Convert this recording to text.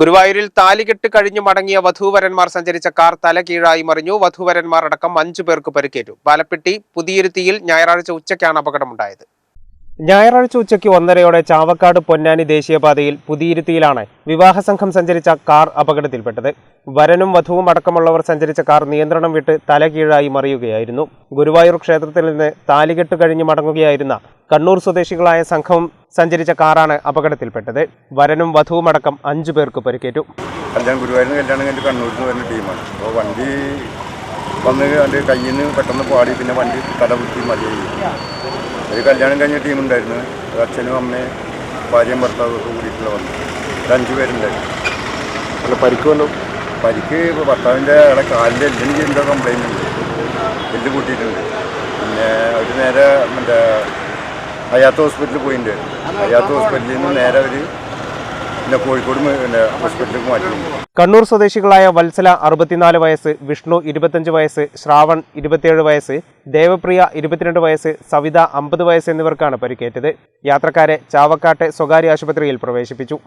ഗുരുവായൂരിൽ താലികെട്ട് കഴിഞ്ഞു മടങ്ങിയ വധൂവരന്മാർ സഞ്ചരിച്ച കാർ തലകീഴായി മറിഞ്ഞു. വധൂവരന്മാർ അടക്കം അഞ്ചു പേർക്ക് പരിക്കേറ്റു. പാലപ്പെട്ടി പുതിയിരുത്തിയിൽ ഞായറാഴ്ച ഉച്ചയ്ക്കാണ് അപകടമുണ്ടായത്. ഞായറാഴ്ച ഉച്ചയ്ക്ക് ഒന്നരയോടെ ചാവക്കാട് പൊന്നാനി ദേശീയപാതയിൽ പുതിയിരുത്തിയിലാണ് വിവാഹ സംഘം സഞ്ചരിച്ച കാർ അപകടത്തിൽപ്പെട്ടത്. വരനും വധുവും അടക്കമുള്ളവർ സഞ്ചരിച്ച കാർ നിയന്ത്രണം വിട്ട് തലകീഴായി മറിയുകയായിരുന്നു. ഗുരുവായൂർ ക്ഷേത്രത്തിൽ നിന്ന് താലികെട്ട് കഴിഞ്ഞ് മടങ്ങുകയായിരുന്ന കണ്ണൂർ സ്വദേശികളായ സംഘം സഞ്ചരിച്ച കാറാണ് അപകടത്തിൽപ്പെട്ടത്. വരനും വധുവും അടക്കം അഞ്ചു പേർക്ക് പരിക്കേറ്റു. കല്യാണം ഗുരുവായൂരിന് കല്യാണം കഴിഞ്ഞ് കണ്ണൂരിൽ നിന്ന് വരുന്ന ടീമാണ്. അപ്പോൾ വണ്ടി വന്ന് അതിന്റെ കയ്യിൽ നിന്ന് പെട്ടെന്ന് പാടി പിന്നെ വണ്ടി തലകുത്തി മതിയായി. ഒരു കല്യാണം കഴിഞ്ഞ ടീമുണ്ടായിരുന്നു. അച്ഛനും അമ്മയും ഭാര്യയും ഭർത്താവും ഒക്കെ കൂടിയിട്ടുള്ള വന്നു. ഒരു അഞ്ച് പേരുണ്ടായിരുന്നു അല്ല പരിക്ക് ഇപ്പോൾ ഭർത്താവിന്റെ അവിടെ കാലിന്റെ എല്ലിന് എന്തോ കംപ്ലൈന്റ് ഉണ്ട്. എല്ല് കൂട്ടിയിട്ടുണ്ട്. പിന്നെ ഒരു നേരെ മറ്റേ ഹയാത്ത് ഹോസ്പിറ്റലിൽ പോയിട്ടുണ്ട്. ഹയാത്ത് ഹോസ്പിറ്റലിൽ നിന്ന് നേരെ അവർ പിന്നെ കോഴിക്കോട് ഹോസ്പിറ്റലിലേക്ക് മാറ്റി. കണ്ണൂർ സ്വദേശികളായ വത്സല അറുപത്തിനാല് വയസ്സ് വിഷ്ണു ഇരുപത്തഞ്ച് വയസ്സ് ശ്രാവൺ ഇരുപത്തിയേഴ് വയസ്സ് ദേവപ്രിയ ഇരുപത്തിരണ്ട് വയസ്സ് സവിത അമ്പത് വയസ്സ് എന്നിവർക്കാണ് പരിക്കേറ്റത്. യാത്രക്കാരെ ചാവക്കാട്ടെ സ്വകാര്യ ആശുപത്രിയിൽ പ്രവേശിപ്പിച്ചു.